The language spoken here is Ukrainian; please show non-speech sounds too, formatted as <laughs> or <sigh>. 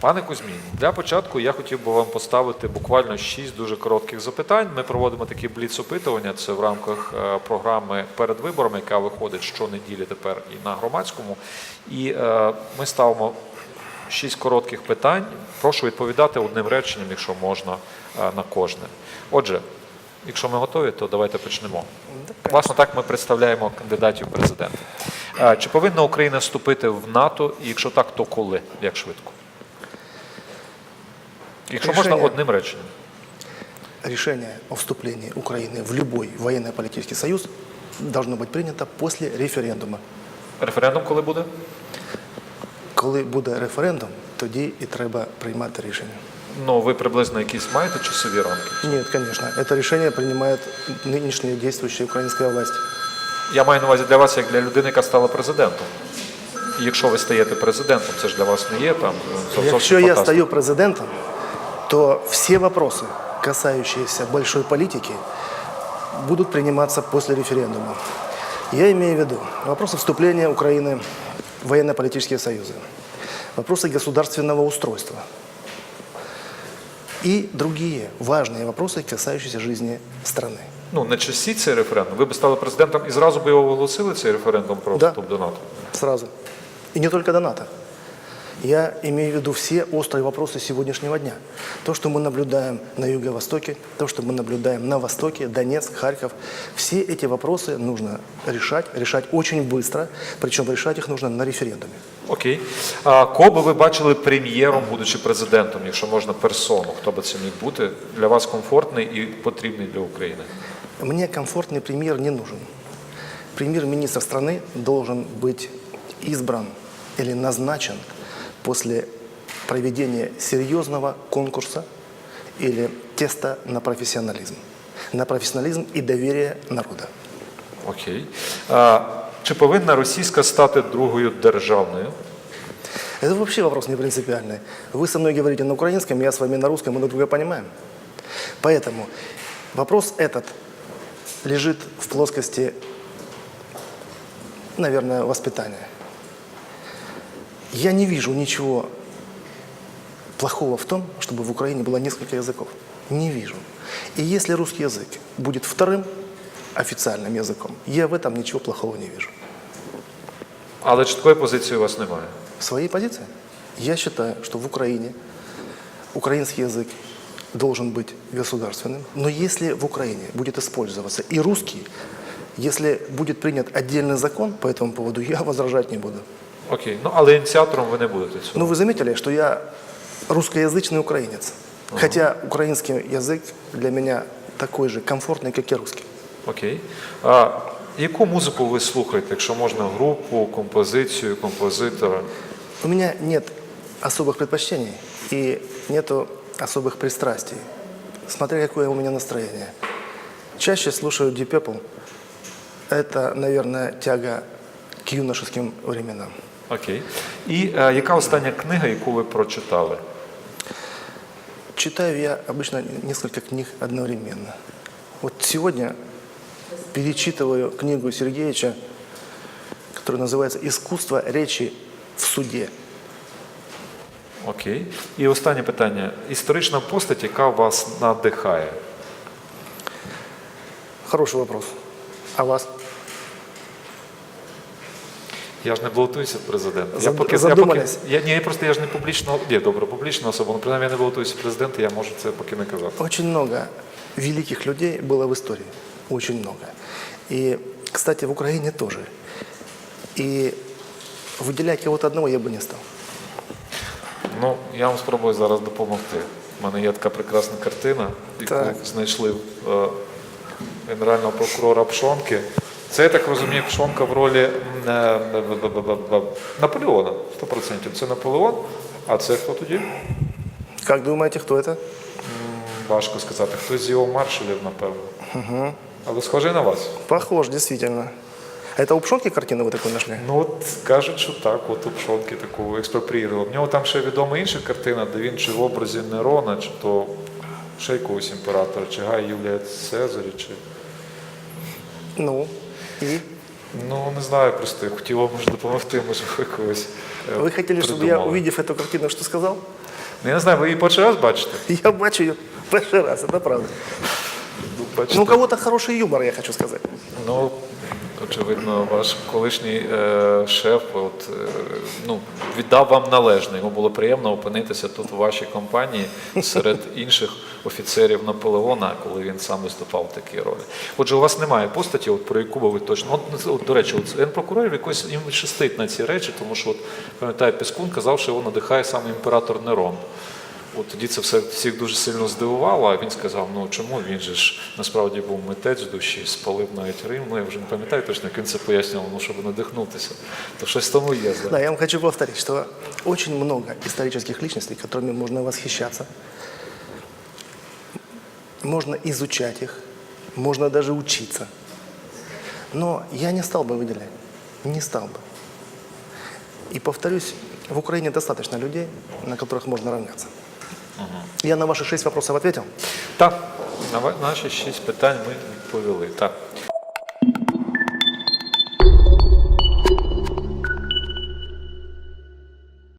Пане Кузьмін, для початку я хотів би вам поставити буквально шість дуже коротких запитань. Ми проводимо такі бліц-опитування. Це в рамках е, програми перед виборами, яка виходить щонеділі тепер і на громадському. І е, ми ставимо шість коротких питань. Прошу відповідати одним реченням, якщо можна, е, на кожне. Отже, якщо ми готові, то давайте почнемо. Власне, так ми представляємо кандидатів в президенти. Е, Чи повинна Україна вступити в НАТО? І якщо так, то коли? Як швидко? Якщо можна Рішення. одним реченням. Решение о вступлении Украины в любой военно-политический союз должно быть принято после референдума. Референдум коли буде? Коли буде референдум, тоді і треба приймати рішення. Ну, ви приблизно якісь маєте часові рамки? Нет, конечно, это решение принимает нынешняя действующая украинская власть. Я маю на увазі для вас, як для людини, яка стала президентом. І якщо ви стаєте президентом, це ж для вас не є там зовсім Якщо я фантастика. стаю президентом, то все вопросы, касающиеся большой политики, будут приниматься после референдума. Я имею в виду вопросы вступления Украины в военно-политические союзы, вопросы государственного устройства и другие важные вопросы, касающиеся жизни страны. Ну, на часі цей референдум. Ви б стали президентом і зразу би його оголосили цей референдум про Да. вступ до НАТО. Сразу. И не только до НАТО. Я имею в виду все острые вопросы сегодняшнего дня. То, что мы наблюдаем на юго-востоке, то, что мы наблюдаем на востоке, Донецк, Харьков. Все эти вопросы нужно решать, решать очень быстро, причем решать их нужно на референдуме. Окей. А кого би ви бачили прем'єром, будучи президентом, якщо можна персону, хто би це міг бути, для вас комфортний і потрібний для України? Мне комфортный премьер не нужен. Премьер-министр страны должен быть избран или назначен после проведения серьезного конкурса или теста на профессионализм. На профессионализм и доверие народа. Окей. А, чи повинна російська стати другою державною? Это вообще вопрос не принципиальный. Вы со мной говорите на украинском, я с вами на русском, мы друг друга понимаем. Поэтому вопрос этот лежит в плоскости, наверное, воспитания. Я не вижу ничего плохого в том, чтобы в Украине было несколько языков. Не вижу. И если русский язык будет вторым официальным языком, я в этом ничего плохого не вижу. Але чіткої позиції у вас немає. своей позиции. Я считаю, что в Украине украинский язык должен быть государственным, но если в Украине будет использоваться и русский, если будет принят отдельный закон по этому поводу, я возражать не буду. Окей. Ну але ініціатором ви не будете цього. Но вы заметили, что я русскоязычный украинец, хотя украинский язык для меня такой же комфортный, как и русский. Окей. А яку музику ви слухаєте, якщо можна групу, композицію, композитора? У меня нет особых предпочтений и нету особых пристрастий, смотря какое у меня настроение. Чаще слушаю Deep Purple. Это, наверное, тяга к юношеским временам. Окей. І е, яка остання книга, яку ви прочитали? Читаю я обычно несколько книг одновременно. Вот сегодня перечитываю книгу Сергеевича, которая называется «Искусство речи в суде». Окей. І останнє питання. Історична постать, яка вас надихає? Хороший вопрос. А вас? Я ж не балотуюся в президенти. Я Зад- поки, я, поки, задумались? я, ні, я просто я ж не публічно, ні, добре, публічна особа, але принаймні я не балотуюся в президенти, я можу це поки не казати. Очень много великих людей было в истории. Очень много. И, кстати, в Украине тоже. И выделять кого-то одного я бы не стал. Ну, я вам спробую зараз допомогти. У мене є така прекрасна картина, яку Так. знайшли в е, генерального прокурора Пшонки. Це, я так розумію, Пшонка в ролі м, е, б- б- б- б- Наполеона, 100%. Це Наполеон, а це хто тоді? Как думаете, кто это? М, Важко сказати. Хтось з його маршалів, напевно. Але схожий на вас. Похож, действительно. Это у Пшонки картину вы такую нашли? Ну от кажуть, що так, от у Пшонки таку експропріювали. В нього там ще відома інша картина, де він чи в образі Нерона, чи то ще якогось імператора, чи Гай Юлія Цезарі, чи. Ну, и? Ну, не знаю, просто я хотів вам може допомогти, може ви когось. е, Вы хотели, чтобы я, придумали. увидев эту картину, что сказал? Ну, Я не знаю, ви її перший раз бачите? Я бачу ее первый раз, это правда. Ну, бачите. Ну, у кого-то хороший юмор, я хочу сказать. Ну, очевидно, ваш колишній е, шеф от, е, ну, віддав вам належне. Йому було приємно опинитися тут у вашій компанії серед <laughs> інших офіцерів Наполеона, коли він сам виступав в такій ролі. Отже, у вас немає постаті, от, про яку би ви точно. От, от, до речі, от, генпрокурорів якось їм щастить на ці речі, тому що, от, пам'ятаю, Піскун казав, що його надихає саме імператор Нерон. От тоді це все всіх дуже сильно здивувало, а він сказав, ну чому він же ж насправді був митець в душі, спалив навіть Рим. Ну я вже не пам'ятаю точно, як він це пояснював, ну щоб надихнутися. То щось в тому є. Да, Да. я вам хочу повторить, что очень много исторических личностей, которыми можно восхищаться. Можно изучать их, можно даже учиться. Но я не стал бы выделять. Не стал бы. И повторюсь, в Украине достаточно людей, на которых можно равняться. Я на ваши шесть вопросов ответил. Так, на ваші шість питань ми відповіли. Так.